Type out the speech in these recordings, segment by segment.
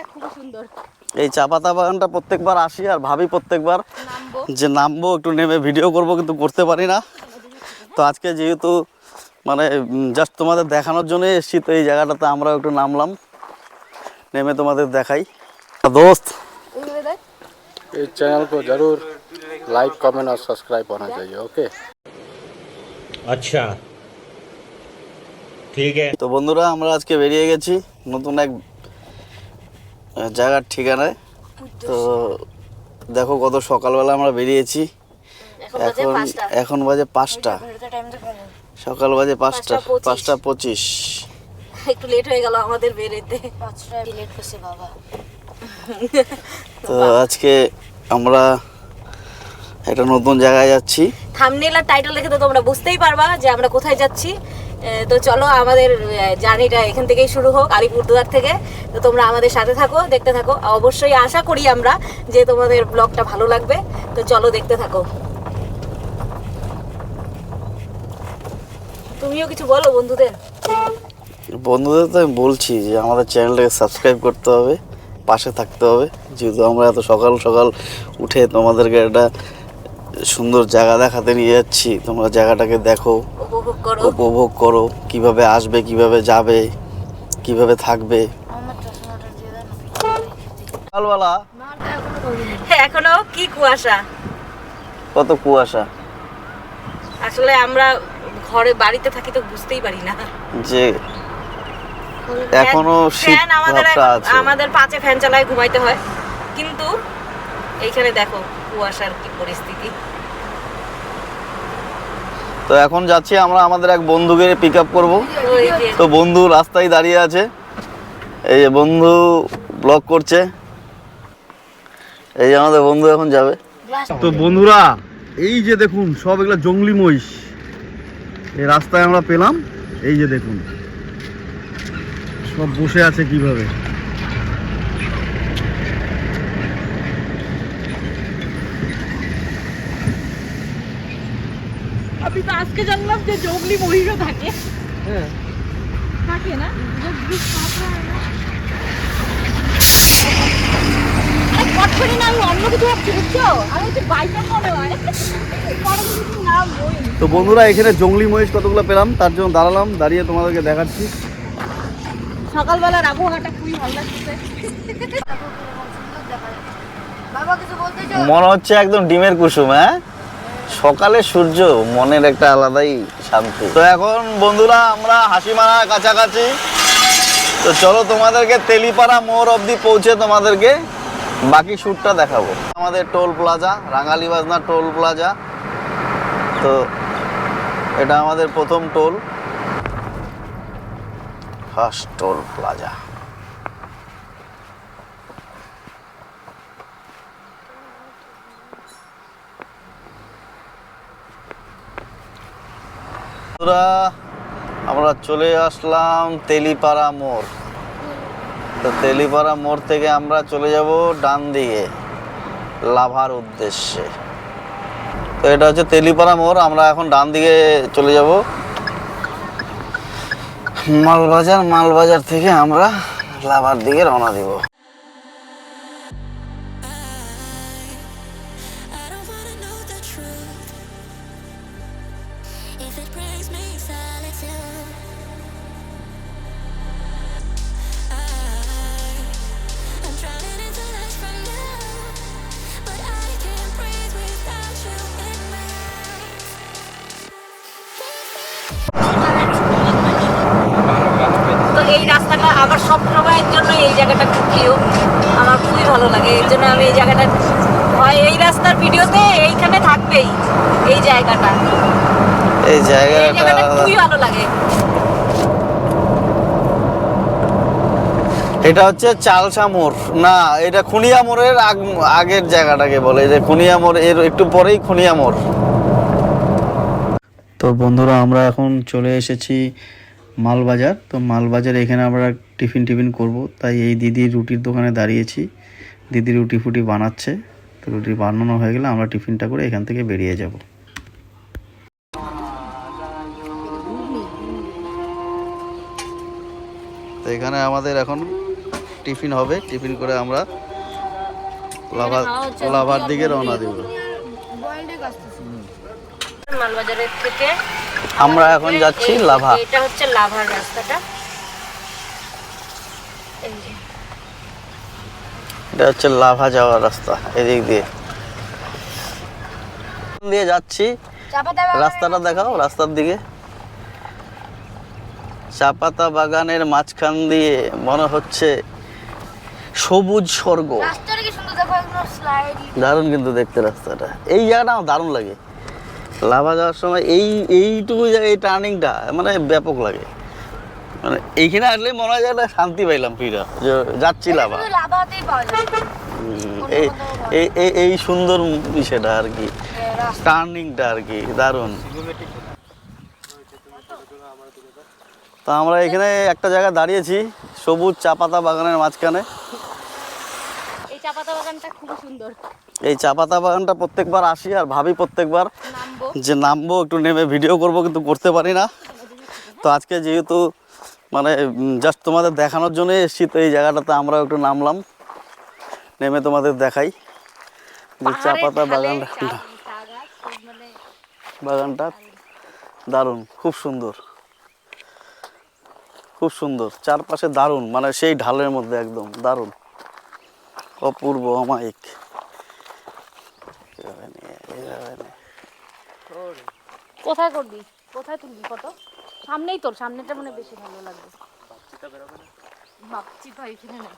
বাগানটা খুব সুন্দর এই চা পাতা বাগানটা প্রত্যেকবার আসি আর ভাবি প্রত্যেকবার নামবো যে নামবো একটু নেমে ভিডিও করব কিন্তু করতে পারি না তো আজকে যেহেতু মানে জাস্ট তোমাদের দেখানোর জন্য এসেছি তো এই জায়গাটাতে আমরাও একটু নামলাম নেমে তোমাদের দেখাই দোস্ত ওইভাবে দেখ इस चैनल को जरूर लाइक कमेंट और सब्सक्राइब होना चाहिए ओके अच्छा ठीक है তো বন্ধুরা আমরা আজকে বেরিয়ে গেছি নতুন এক আহ, জায়গার ঠিকানায়। তো দেখো কত সকালবেলা আমরা বেরিয়েছি। এখন এখন বাজে পাঁচটা। সকাল বাজে পাঁচটা। পাঁচটা পঁচিশ। একটু লেট হয়ে গেল আমাদের বেরোতে। বাবা। তো আজকে আমরা একটা নতুন জায়গায় যাচ্ছি। থামনেল আর টাইটেল দেখে তো তোমরা বুঝতেই পারবা যে আমরা কোথায় যাচ্ছি। তো চলো আমাদের জার্নিটা এখান থেকেই শুরু হোক আলিপুরদুয়ার থেকে। তো তোমরা আমাদের সাথে থাকো, দেখতে থাকো। অবশ্যই আশা করি আমরা যে তোমাদের ব্লগটা ভালো লাগবে। তো চলো দেখতে থাকো। তুমিও কিছু বলো বন্ধুদের? বন্ধুদের তো আমি বলছি যে আমাদের চ্যানেলটাকে সাবস্ক্রাইব করতে হবে, পাশে থাকতে হবে। যেহেতু আমরা এত সকাল সকাল উঠে তোমাদেরকে একটা সুন্দর জায়গা দেখাতে নিয়ে যাচ্ছি। তোমরা জায়গাটাকে দেখো উপভোগ করো। কীভাবে আসবে কীভাবে যাবে কীভাবে থাকবে। সকালবেলা এখনও কি কুয়াশা? কত কুয়াশা? আসলে আমরা ঘরে বাড়িতে থাকি তো বুঝতেই পারি না। যে এখনও শীত আমাদের ভাবটা আছে। আমাদের পাঁচে ফ্যান চালায় ঘুমাইতে হয়। কিন্তু এইখানে দেখো কুয়াশার কি পরিস্থিতি। তো এখন যাচ্ছি, আমরা আমাদের এক বন্ধুকে পিক আপ করব। তো বন্ধু রাস্তায় দাঁড়িয়ে আছে। এই যে বন্ধু ব্লক করছে। এই যে আমাদের বন্ধু এখন যাবে। তো বন্ধুরা, এই যে দেখুন, সব এগুলো জঙ্গলি মহিষ। এই রাস্তায় আমরা পেলাম, এই যে দেখুন। সব বসে আছে কীভাবে। আমি তো আজকে জানলাম যে জঙ্গলি মহিষও থাকে। থাকে না? পট করে না আমি অন্য কিছু ভাবছি বুঝছ? আমি হচ্ছে বাইকের মনে হয় তো বন্ধুরা এখানে জঙ্গলি মহিষ কতগুলো পেলাম? তার জন্য দাঁড়ালাম দাঁড়িয়ে তোমাদেরকে দেখাচ্ছি। সকালবেলার আবহাওয়াটা খুবই ভালো লাগছে। মনে হচ্ছে একদম ডিমের কুসুম হ্যাঁ? সকালে সূর্য, মনের একটা আলাদাই শান্তি। তো এখন বন্ধুরা, আমরা হাসিমারার কাছাকাছি। তো চলো তোমাদেরকে তেলিপাড়া মোড় অবধি পৌঁছে তোমাদেরকে বাকি শ্যুটটা দেখাবো। আমাদের টোল প্লাজা, রাঙালি বাজনা টোল প্লাজা। তো এটা আমাদের প্রথম টোল। First toll plaza. বন্ধুরা, আমরা চলে আসলাম তেলিপাড়া মোড়। তো তেলিপাড়া মোড় থেকে আমরা চলে যাব ডান দিকে, লাভার উদ্দেশ্যে। তো এটা হচ্ছে তেলিপাড়া মোড়, আমরা এখন ডান দিকে চলে যাব। মালবাজার মালবাজার থেকে আমরা লাভার দিকে রওনা দিব। এটা হচ্ছে চালসা মোড় না, এটা খুনিয়া মোড়ের আগ- আগের জায়গাটাকে বলে। যে খুনিয়া মোড় এর একটু পরেই খুনিয়া মোড় তো বন্ধুরা, আমরা এখন চলে এসেছি মালবাজার। তো মালবাজার এখানে আমরা টিফিন টিফিন করব। তাই এই দিদি রুটির দোকানে দাঁড়িয়েছি। দিদি রুটি ফুটি বানাচ্ছে। তো রুটি বানানো হয়ে গেলে আমরা টিফিনটা করে এখান থেকে বেরিয়ে যাব। তো এখানে আমাদের এখন টিফিন হবে টিফিন করে আমরা লাভা খাওয়া লাভার দিকে রওনা দিব। মালবাজারের থেকে আমরা এখন যাচ্ছি লাভা। এটা হচ্ছে লাভার রাস্তাটা। এটা হচ্ছে লাভা যাওয়ার রাস্তা এদিক দিয়ে। দিয়ে যাচ্ছি। রাস্তাটা দেখাও রাস্তার দিকে। চাপাতা বাগানের মাঝখান দিয়ে মনে হচ্ছে সবুজ স্বর্গ। দারুণ কিন্তু দেখতে রাস্তাটা। এই জায়গাটা আমার দারুণ লাগে। লাভা যাওয়ার সময় এই এইটুকু জায়গায় এই টার্নিংটা মানে ব্যাপক লাগে। মানে এইখানে আসলে মনে হয় একটা শান্তি পাইলাম ফিরা। যে যাচ্ছি লাভা। এই এই সুন্দর বিষয়টা আর কি। টার্নিংটা আর কি দারুণ। তা আমরা এখানে একটা জায়গায় দাঁড়িয়েছি সবুজ চা পাতা বাগানের মাঝখানে। চা পাতা বাগানটা খুব সুন্দর। এই চা পাতা বাগানটা প্রত্যেকবার আসি আর ভাবি প্রত্যেকবার যে নামবো একটু নেমে ভিডিও করব কিন্তু করতে পারি না। তো আজকে যেহেতু মানে জাস্ট তোমাদের দেখানোর জন্য এসেছি তো এই জায়গাটাতে আমরা একটু নামলাম। নেমে তোমাদের দেখাই। যে চা পাতা বাগানটা মানে বাগানটা দারুণ খুব সুন্দর। খুব সুন্দর চারপাশে দারুণ মানে সেই ঢালের মধ্যে একদম দারুণ। অপূর্ব অমায়িক। কোথায় করবি? কোথায় তুলবি ফটো? সামনেই তোর সামনেটা মনে বেশি ভালো লাগবে। ভাবছি তো এখানে না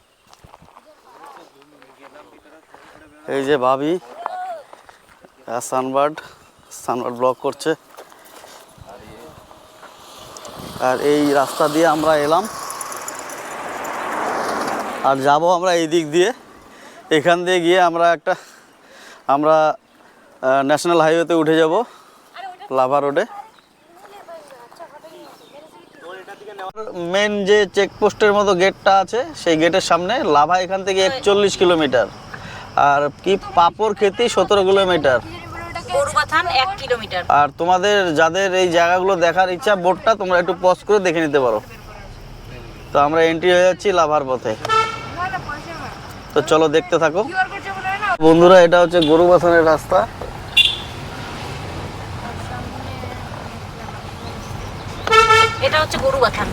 এই যে ভাবি সানবার্ড সানবার্ড ব্লক করছে। আর এই রাস্তা দিয়ে আমরা এলাম। আর যাব আমরা এই দিক দিয়ে। এখান দিয়ে গিয়ে আমরা একটা আমরা ন্যাশনাল হাইওয়েতে উঠে যাব লাভা রোডে মেন যে চেকপোস্টের মতো গেটটা আছে সেই গেটের সামনে লাভা এখান থেকে একচল্লিশ কিলোমিটার। আর কি পাপড় খেতি সতেরো কিলোমিটার। কিলোমিটার। আর তোমাদের যাদের এই জায়গাগুলো দেখার ইচ্ছা বোর্ডটা তোমরা একটু পজ করে দেখে নিতে পারো। তো আমরা এন্ট্রি হয়ে যাচ্ছি লাভার পথে। তো চলো দেখতে থাকো। বন্ধুরা এটা হচ্ছে গরু বাথানের রাস্তা। এটা হচ্ছে গরুবাথান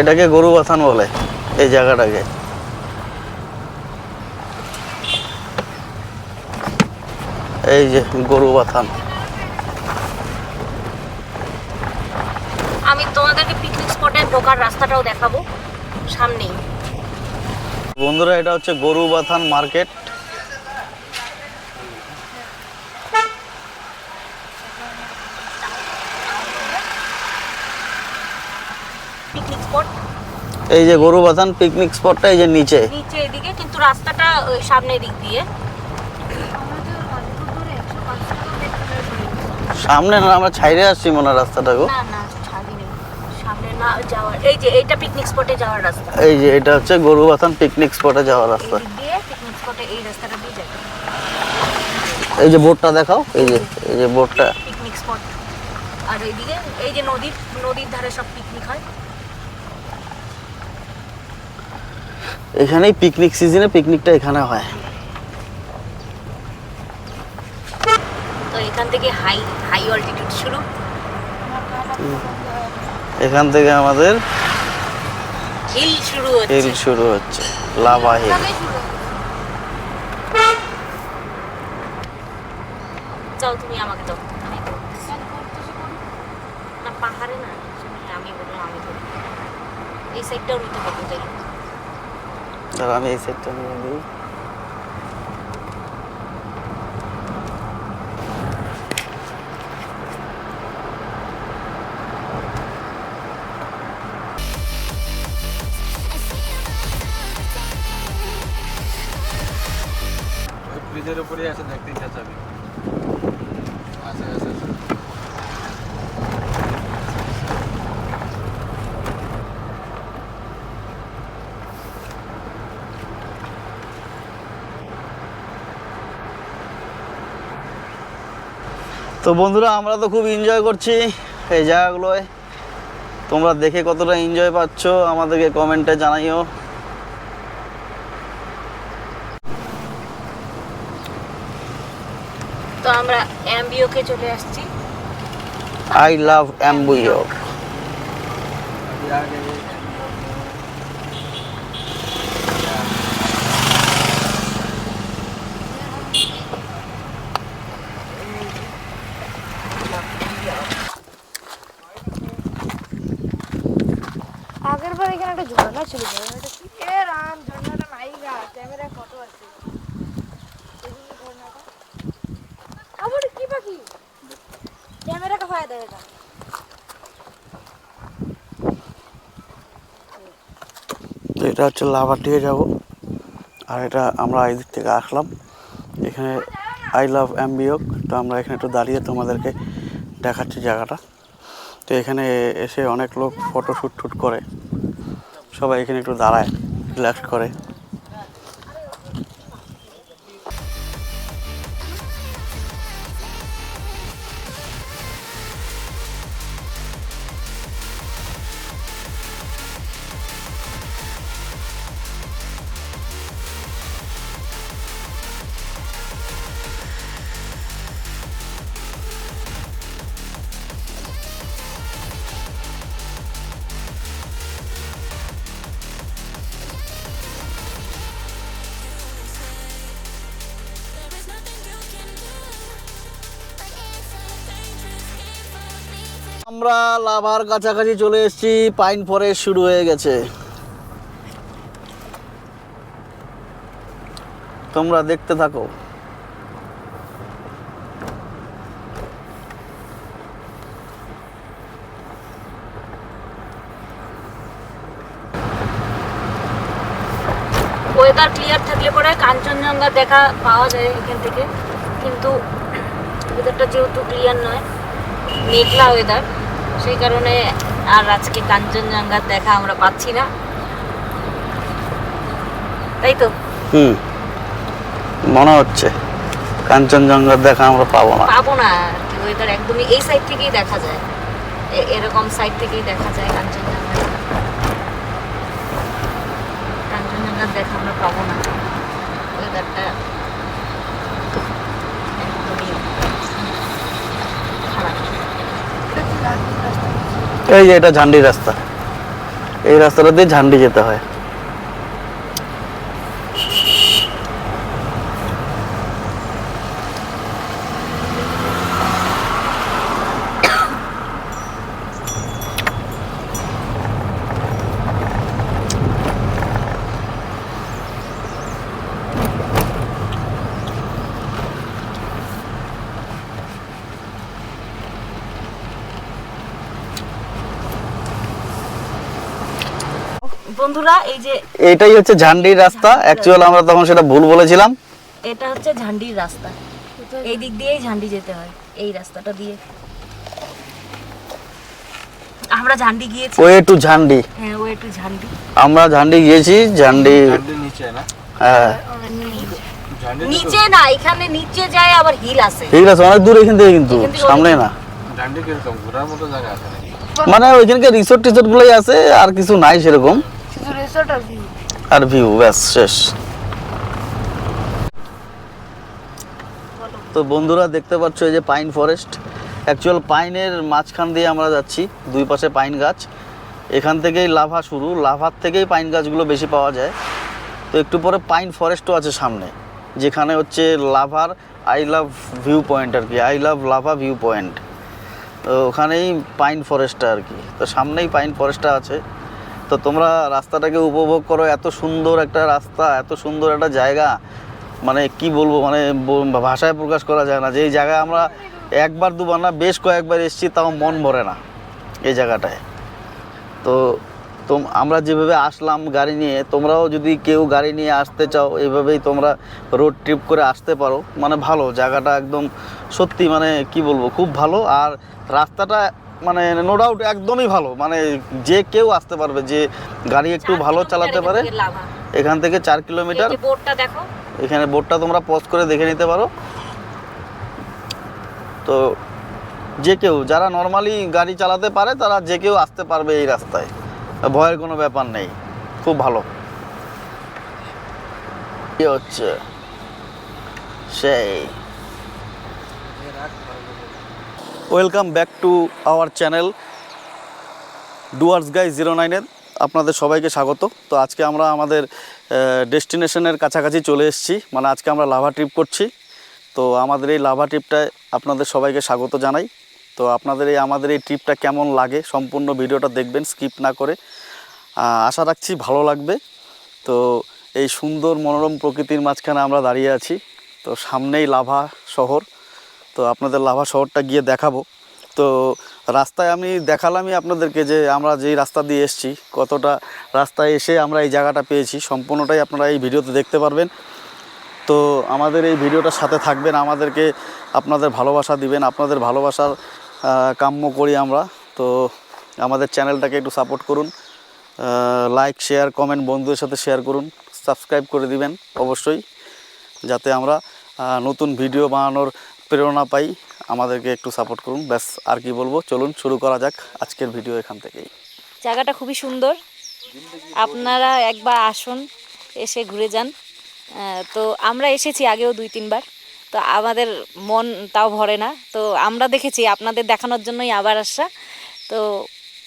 এটাকে গরু বাথান বলে এই জায়গাটাকে। এই যে গরু বাথান আমি তোমাদেরকে পিকনিক স্পটে ঢোকার রাস্তাটাও দেখাবো সামনেই। বন্ধুরা এটা হচ্ছে গরু বাথান মার্কেট। এই যে গরু বাথান পিকনিক স্পটটা এই যে নিচে। নিচে এদিকে কিন্তু রাস্তাটা ওই সামনের দিক দিয়ে। সামনে না আমরা ছাইরে আসছি মনে হয় রাস্তাটাকে না না। যাওয়ার এই যে এইটা পিকনিক স্পটে যাওয়ার রাস্তা। এই যে এটা হচ্ছে গরু বাথান পিকনিক স্পটে যাওয়ার রাস্তা। এই দিয়ে পিকনিক স্পটে এই রাস্তাটা দিয়ে যাবে। এই যে বোর্ডটা দেখাও এই যে এই যে বোর্ডটা পিকনিক স্পট আর এইদিকে এই যে নদীর নদীর ধারে সব পিকনিক হয়। এখানেই পিকনিক সিজনে পিকনিকটা এখানে হয়। তো এখান থেকে হাই হাই অল্টিটিউড শুরু। এখান থেকে আমাদের হিল শুরু হিল হচ্ছে শুরু হচ্ছে। লাভা হিল। তুমি আমাকে দাও। আমি না পাহাড়ে না আমি বললাম আমি ধরবো এই সাইডটাও নিতে পারব তাই আমি এই সাইডটা নিয়ে দিই বন্ধুরা আমরা তো খুব এনজয় করছি। এই জায়গাগুলোয়। তোমরা দেখে কতটা এনজয় পাচ্ছ আমাদেরকে কমেন্টে জানাইও। তো আমরা অ্যাম্বিওকে চলে আসছি। I love Ambiok. হচ্ছে লাভার দিয়ে যাব। আর এটা আমরা এই দিক থেকে আসলাম। এখানে আই লাভ অ্যাম্বিয়ক তো আমরা এখানে একটু দাঁড়িয়ে তোমাদেরকে দেখাচ্ছি জায়গাটা। তো এখানে এসে অনেক লোক ফটো শ্যুট টুট করে। সবাই এখানে একটু দাঁড়ায় রিল্যাক্স করে। লাভার কাছাকাছি চলে এসেছি, পাইন ফরেস্ট শুরু হয়ে গেছে। তোমরা দেখতে থাকো। ওয়েদার ক্লিয়ার থাকলে পরে কাঞ্চনজঙ্ঘা দেখা পাওয়া যায় এখান থেকে। কিন্তু ওয়েদারটা যেহেতু ক্লিয়ার নয়, মেঘলা ওয়েদার সেই কারণে আর আজকে কাঞ্চনজঙ্ঘার দেখা আমরা পাচ্ছি না। তাই তো? হুম। মনে হচ্ছে কাঞ্চনজঙ্ঘার দেখা আমরা পাবো না। পাবো না। ওয়েদার একদমই এই সাইড থেকেই দেখা যায়। এরকম সাইড থেকেই দেখা যায় কাঞ্চনজঙ্ঘা কাঞ্চনজঙ্ঘার দেখা আমরা পাবো না ওয়েদারটা একদমই খারাপ এই যে এটা ঝান্ডি রাস্তা। এই রাস্তাটা দিয়ে ঝান্ডি যেতে হয় বন্ধুরা এইটাই হচ্ছে ঝান্ডির রাস্তা। অ্যাকচুয়াল আমরা তখন সেটা ভুল বলেছিলাম। এটা হচ্ছে ঝান্ডির রাস্তা। এই দিক দিয়েই ঝান্ডি যেতে হয় এই রাস্তাটা দিয়ে। আমরা ঝান্ডি গিয়েছি। Way to Jhandi. হ্যাঁ ও একটু ঝান্ডি। আমরা ঝান্ডি গিয়েছি ঝান্ডি নিচে না? হ্যাঁ। নিচে না এখানে নিচে যায় আবার হিল আছে হিল আছে অনেক দূর এখান থেকে কিন্তু সামনে না। ডান্ডি কীরকম? ঘোরার মতো জায়গা আছে মানে ওইখানকার রিসোর্ট টিসোর্ট গুলোই আছে আর কিছু নাই সেরকম। শুধু রিসোর্ট ভিউ আর ভিউ, ব্যাস, শেষ। তো বন্ধুরা, দেখতে পাচ্ছ এই যে পাইন ফরেস্ট। অ্যাকচুয়াল পাইনের মাঝখান দিয়ে আমরা যাচ্ছি, দুই পাশে পাইন গাছ। এখান থেকেই লাভা শুরু, লাভার থেকেই পাইন গাছগুলো বেশি পাওয়া যায়। তো একটু পরে পাইন ফরেস্টও আছে সামনে, যেখানে হচ্ছে লাভার আই লাভ ভিউ পয়েন্ট আর কি, I love Lava view point. তো ওখানেই পাইন ফরেস্টটা আর কি। তো সামনেই পাইন ফরেস্টটা আছে। তো তোমরা রাস্তাটাকে উপভোগ করো, এত সুন্দর একটা রাস্তা, এত সুন্দর একটা জায়গা। মানে কি বলব মানে ভাষায় প্রকাশ করা যায় না। যে এই জায়গায় আমরা একবার, দুবার না, বেশ কয়েকবার এসেছি, তাও মন ভরে না এই জায়গাটায়। তো তোম, আমরা যেভাবে আসলাম গাড়ি নিয়ে, তোমরাও যদি কেউ গাড়ি নিয়ে আসতে চাও এইভাবেই তোমরা রোড ট্রিপ করে আসতে পারো। মানে ভালো, জায়গাটা একদম সত্যি মানে কি বলব, খুব ভালো। আর রাস্তাটা মানে নো ডাউট একদমই ভালো। মানে যে কেউ আসতে পারবে যে গাড়ি একটু ভালো চালাতে পারে এখান থেকে চার কিলোমিটার। এখানে বোর্ডটা তোমরা পজ করে দেখে নিতে পারো। তো যে কেউ যারা নর্মালি গাড়ি চালাতে পারে তারা যে কেউ আসতে পারবে এই রাস্তায়। ভয়ের কোনো ব্যাপার নেই। খুব ভালো। কি হচ্ছে সেই। Welcome back to our channel Dooars guy zero নাইনের। আপনাদের সবাইকে স্বাগত। তো আজকে আমরা আমাদের ডেস্টিনেশনের কাছাকাছি চলে এসেছি। মানে আজকে আমরা লাভা ট্রিপ করছি। তো আমাদের এই লাভা ট্রিপটায় আপনাদের সবাইকে স্বাগত জানাই। তো আপনাদের এই, আমাদের এই ট্রিপটা কেমন লাগে সম্পূর্ণ ভিডিওটা দেখবেন, স্কিপ না করে। আশা রাখছি ভালো লাগবে। তো এই সুন্দর মনোরম প্রকৃতির মাঝখানে আমরা দাঁড়িয়ে আছি। তো সামনেই লাভা শহর। তো আপনাদের লাভা শহরটা গিয়ে দেখাবো। তো রাস্তায় আমি দেখালামই আপনাদেরকে যে আমরা যেই রাস্তা দিয়ে এসেছি, কতটা রাস্তায় এসে আমরা এই জায়গাটা পেয়েছি। সম্পূর্ণটাই আপনারা এই ভিডিওতে দেখতে পারবেন। তো আমাদের এই ভিডিওটার সাথে থাকবেন, আমাদেরকে আপনাদের ভালোবাসা দিবেন, আপনাদের ভালোবাসার কাম্য করি আমরা। তো আমাদের চ্যানেলটাকে একটু সাপোর্ট করুন লাইক, শেয়ার, কমেন্ট বন্ধুদের সাথে শেয়ার করুন, সাবস্ক্রাইব করে দিবেন অবশ্যই, যাতে আমরা নতুন ভিডিও বানানোর প্রেরণা পাই আমাদেরকে একটু সাপোর্ট করুন। ব্যাস আর কি বলব? চলুন শুরু করা যাক আজকের ভিডিও এখান থেকেই। জায়গাটা খুবই সুন্দর। আপনারা একবার আসুন এসে ঘুরে যান। তো আমরা এসেছি আগেও দুই তিনবার। তো আমাদের মন তাও ভরে না। তো আমরা দেখেছি আপনাদের দেখানোর জন্যই আবার আসা। তো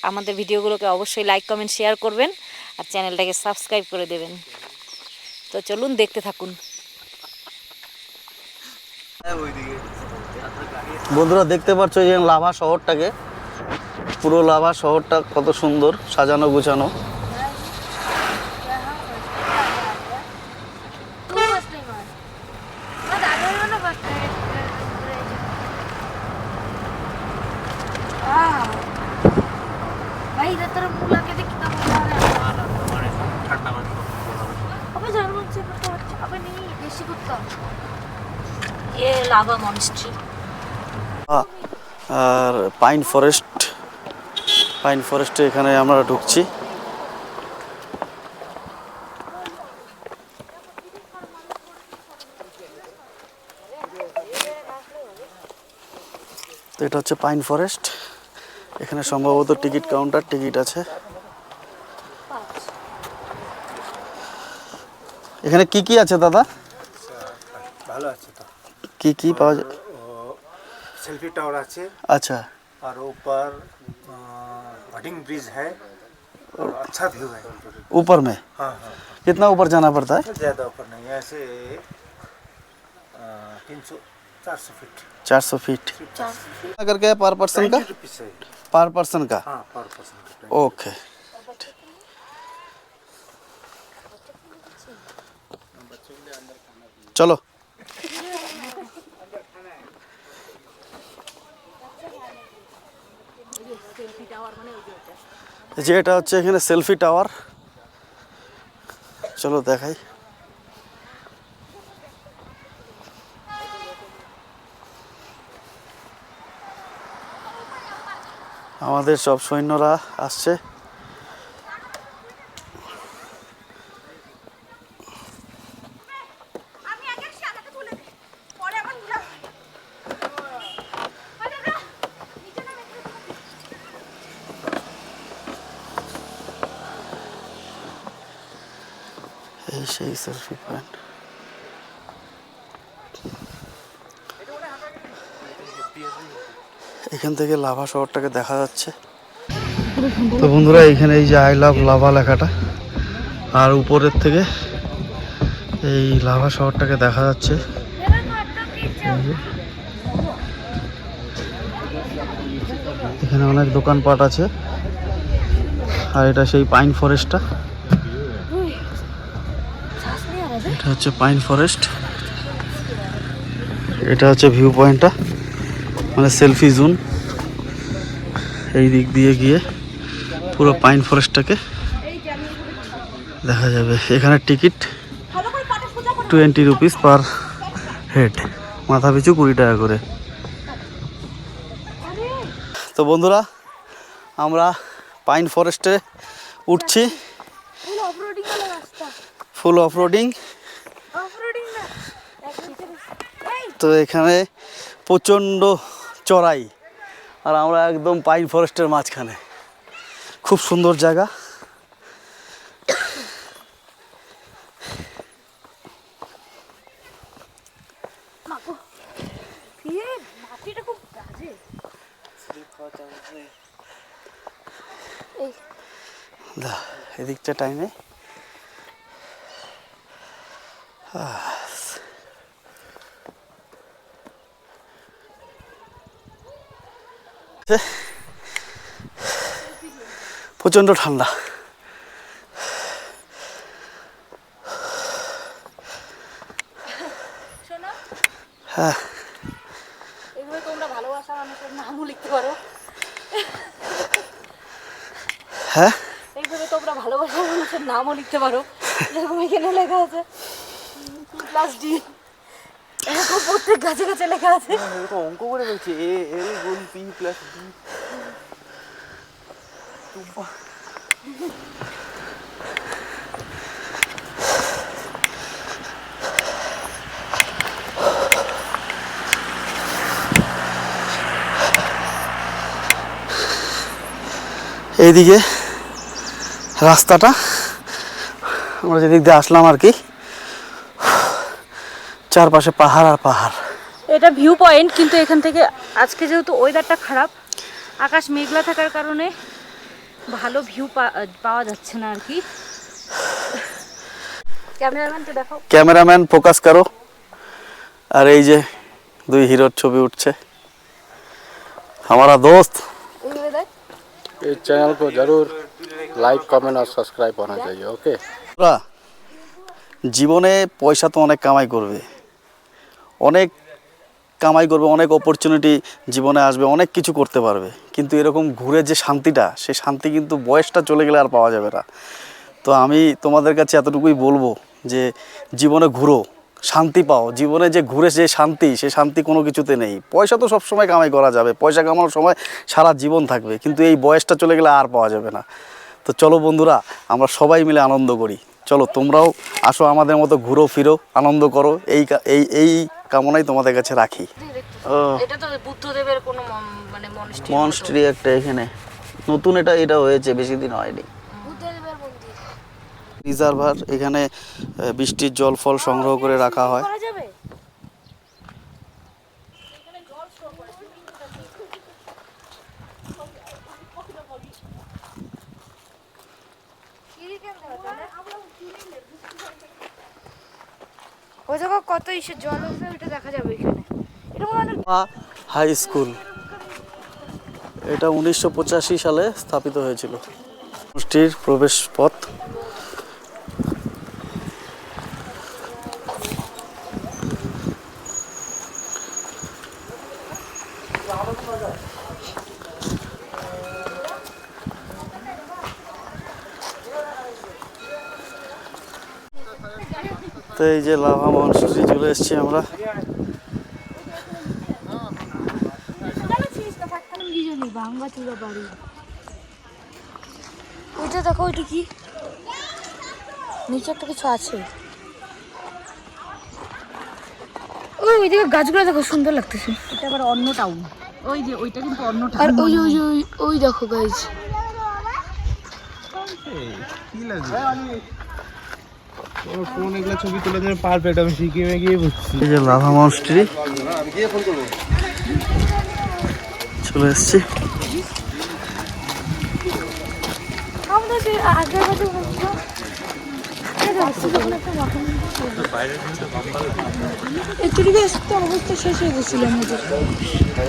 আমাদের ভিডিওগুলোকে অবশ্যই লাইক কমেন্ট শেয়ার করবেন আর চ্যানেলটাকে সাবস্ক্রাইব করে দেবেন। তো চলুন দেখতে থাকুন। বন্ধুরা দেখতে পাচ্ছ যে লাভা শহরটাকে। পুরো লাভা শহরটা কত সুন্দর সাজানো গুছানো। পাইন ফরেস্ট পাইন ফরেস্টে এখানে আমরা ঢুকছি। তো এটা হচ্ছে পাইন ফরেস্ট। এখানে সম্ভবত টিকিট কাউন্টার টিকিট আছে। এখানে কি কি আছে দাদা? আচ্ছা, ভালো আছে তো। কি কি পাওয়া যায়? সেলফি টাওয়ার আছে। আচ্ছা। और ऊपर हडिंग ब्रिज है और अच्छा व्यू है। ऊपर में? हाँ हाँ कितना ऊपर जाना पड़ता है? ज़्यादा ऊपर नहीं ऐसे तीन सौ चार सौ फीट चार सौ फीट करके है पर पर्सन का? पर पर्सन का? हाँ पर पर्सन ओके চলো যে এটা হচ্ছে এখানে সেলফি টাওয়ার। চলো দেখাই। আমাদের সব সৈন্যরা আসছে এই সেই সেলফি পয়েন্ট এখান থেকে লাভা শহরটাকে দেখা যাচ্ছে। তো বন্ধুরা, এখানে এই যে আই লাভ লাভা লেখাটা। আর উপরের থেকে এই লাভা শহরটাকে দেখা যাচ্ছে। এখানে অনেক দোকানপাট আছে। আর এটা সেই পাইন ফরেস্টটা। এটা হচ্ছে পাইন ফরেস্ট। এটা হচ্ছে ভিউ পয়েন্টটা মানে সেলফি জোন। এই দিক দিয়ে গিয়ে পুরো পাইন ফরেস্টটাকে দেখা যাবে। এখানে ticket twenty rupees per head. মাথা পিছু কুড়ি টাকা করে। তো বন্ধুরা আমরা পাইন ফরেস্টে উঠছি। Full offroading. তো এখানে প্রচণ্ড চড়াই। আর আমরা একদম পাইন ফরেস্টের মাঝখানে। খুব সুন্দর জায়গা। এদিকটা টাইমে। হ্যাঁ প্রচণ্ড ঠান্ডা। হ্যাঁ। তোমরা ভালোবাসা মানুষের নামও লিখতে পারো। হ্যাঁ? এইভাবে তোমরা ভালোবাসা মানুষের নামও লিখতে পারো। যেরকম এখানে লেখা আছে। প্লাস ডি এরকম প্রত্যেক গাছে গাছে লেখা আছে। অঙ্ক করে বলছি এ, এল গুণ পি প্লাস ডি এইদিকে রাস্তাটা, আমরা যেদিক দিয়ে আসলাম আর কি। চারপাশে পাহাড় আর পাহাড় এটা ভিউ পয়েন্ট কিন্তু এখান থেকে আজকে যেহেতু ওয়েদারটা খারাপ আকাশ মেঘলা থাকার কারণে ভালো ভিউ পাওয়া যাচ্ছে না আর কি ক্যামেরাম্যানকে দেখাও ক্যামেরাম্যান ফোকাস করো আর এই যে দুই হিরোর ছবি উঠছে हमारा दोस्त এইভাবে দেখ इस चैनल को जरूर लाइक कमेंट और सब्सक्राइब होना चाहिए ओके ওরা জীবনে পয়সা তো অনেক কামাই করবে অনেক কামাই করবে, অনেক অপরচুনিটি জীবনে আসবে, অনেক কিছু করতে পারবে। কিন্তু এরকম ঘুরে যে শান্তিটা, সে শান্তি কিন্তু বয়সটা চলে গেলে আর পাওয়া যাবে না। তো আমি তোমাদের কাছে এতটুকুই বলব যে, জীবনে ঘুরো, শান্তি পাও। জীবনে যে ঘুরে যে শান্তি, সে শান্তি কোনো কিছুতে নেই। পয়সা তো সব সময় কামাই করা যাবে। পয়সা কামানোর সময় সারা জীবন থাকবে। কিন্তু এই বয়সটা চলে গেলে আর পাওয়া যাবে না। তো চলো বন্ধুরা, আমরা সবাই মিলে আনন্দ করি। চলো তোমরাও আসো আমাদের মতো ঘুরো, ফিরো, আনন্দ করো। এই এই এই কামনাই তোমাদের কাছে রাখি। ও। এটা তো বুদ্ধদেবের কোনো মন- মানে মনস্ট্রি মনস্ট্রি একটা এখানে। নতুন এটা এটা হয়েছে বেশি দিন হয়নি। রিজার্ভার এখানে বৃষ্টির জল ফল সংগ্রহ করে রাখা হয়। ওই হাই স্কুল। এটা উনিশশো পঁচাশি সালে স্থাপিত হয়েছিল। গোষ্ঠীর প্রবেশ পথ তো এই যে লাভা চলে এসেছি আমরা। ওইটা দেখো ওইটা কি? নিচে একটা কিছু আছে। ওই ওইদিকে গাছগুলো দেখো সুন্দর লাগতেছে। এটা আবার অন্য টাউন ওই যে ওইটা কিন্তু অন্য আর ওই ওই ওই ওই দেখো গাছ ফোন এগুলো ছবি তুলে দেবে পারফেক্ট আমি শিখিয়ে গিয়ে বুঝছি এই যে লাভা মনস্ট্রি চলে এসছি। আসতে অবস্থা শেষ হয়ে গেছিল আমাদের।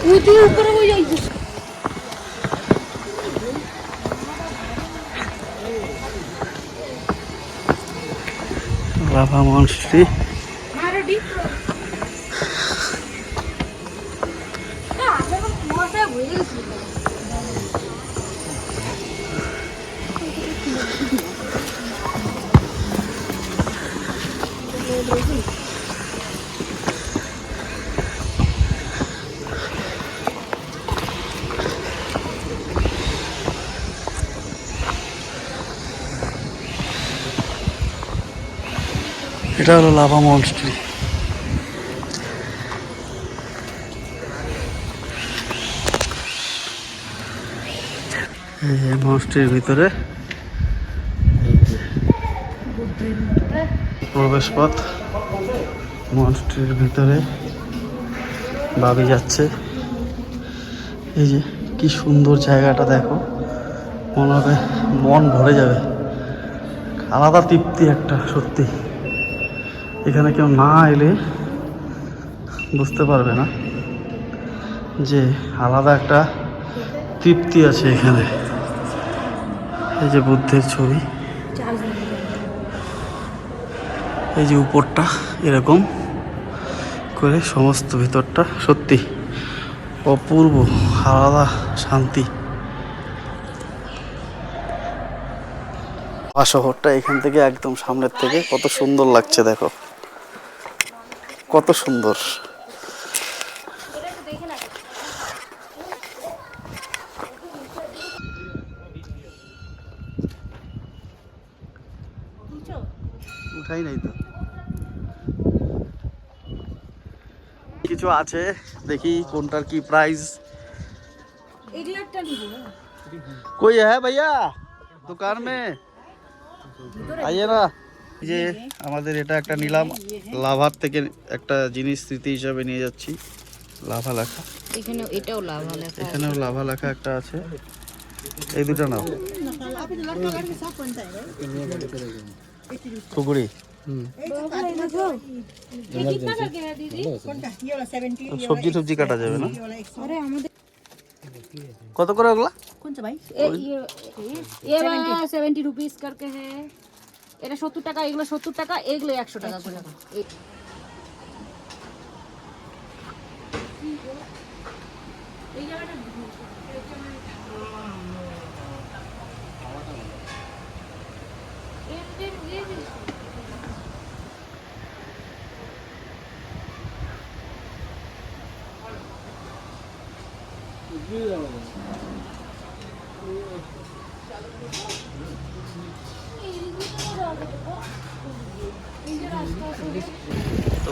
ওই দিকে উপরে হয়ে যাইতেছে। লাভা মনস্ট্রি এটা হলো লাভা মনস্ট্রি এই মনস্ট্রির ভিতরে প্রবেশ পথ মনস্ট্রির ভিতরে ভাবি যাচ্ছে। এই যে কি সুন্দর জায়গাটা দেখো। মনে হবে মন ভরে যাবে। আলাদা তৃপ্তি একটা, সত্যি। এখানে কেউ না এলে বুঝতে পারবে না যে আলাদা একটা তৃপ্তি আছে এখানে। এই যে বুদ্ধের ছবি। এই যে উপরটা এরকম করে সমস্ত ভিতরটা সত্যি অপূর্ব, আলাদা শান্তি। শহরটা এখান থেকে একদম সামনের থেকে কত সুন্দর লাগছে, দেখো। কত সুন্দর উঠাই নাই তো কিছু আছে দেখি কোনটার কি প্রাইস कोई है भैया दुकान में আইয়ে না এই যে আমাদের এটা একটা নিলাম লাভার থেকে একটা জিনিস স্মৃতি হিসাবে নিয়ে যাচ্ছি লাভা লেখা এখানে এটাও লাভ হলে এখানেও লাভা লেখা একটা আছে এই দুটো নাও কুকুরি হুম সবজি টবজি কাটা যাবে না কত করে ওগুলা সেভেন্টি রুপিস করকে হ্যাঁ এটা সত্তর টাকা এগুলো সত্তর টাকা এগুলো একশো টাকা করে। এই-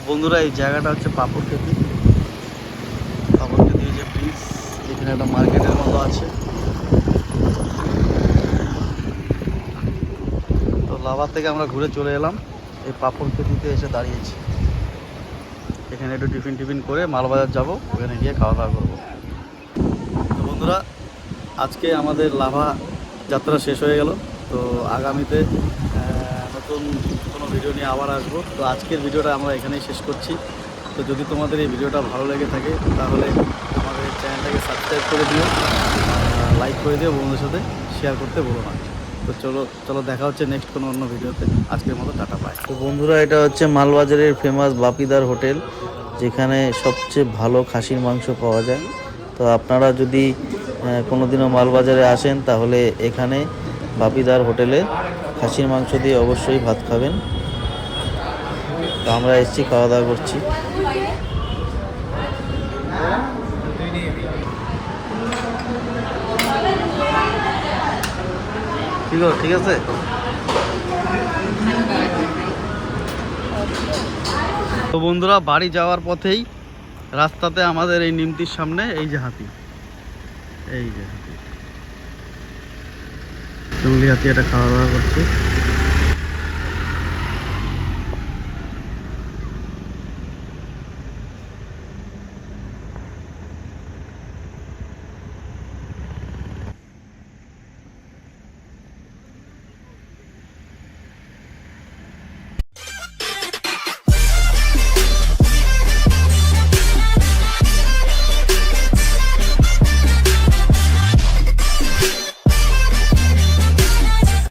বন্ধুরা, এই জায়গাটা হচ্ছে পাপড় খেতি। পাপড় খেতি যে ব্রিজ এখানে একটা মার্কেটের মতো আছে। তো লাভার থেকে আমরা ঘুরে চলে এলাম। এই পাপড় খেতিতে এসে দাঁড়িয়েছি। এখানে একটু টিফিন টিফিন করে মালবাজার যাব, ওখানে গিয়ে খাওয়া দাওয়া করব। তো বন্ধুরা, আজকে আমাদের লাভা যাত্রা শেষ হয়ে গেল। তো আগামীতে নতুন ভিডিও নিয়ে আবার আসব। তো আজকের ভিডিওটা আমরা এখানেই শেষ করছি। তো যদি তোমাদের এই ভিডিওটা ভালো লেগে থাকে, তাহলে আমাদের চ্যানেলটাকে সাবস্ক্রাইব করে দিও লাইক করে দিও বন্ধুদের সাথে, শেয়ার করতে ভুলো না। তো চলো চলো দেখা হচ্ছে নেক্সট কোনো অন্য ভিডিওতে। আজকের মতো টাটা পায় তো বন্ধুরা, এটা হচ্ছে মালবাজারের ফেমাস বাপিদার হোটেল, যেখানে সবচেয়ে ভালো খাসির মাংস পাওয়া যায়। তো আপনারা যদি কোনোদিনও মালবাজারে আসেন, তাহলে এখানে বাপিদার হোটেলে খাসির মাংস দিয়ে অবশ্যই ভাত খাবেন। তো আমরা এসেছি, খাওয়া দাওয়া করছি। ঠিক আছে ঠিক আছে? তো বন্ধুরা, বাড়ি যাওয়ার পথেই রাস্তাতে আমাদের এই নিমতির সামনে এই যে হাতি। এই যে হাতি। জঙ্গলি হাতি এটা খাওয়া দাওয়া করছে।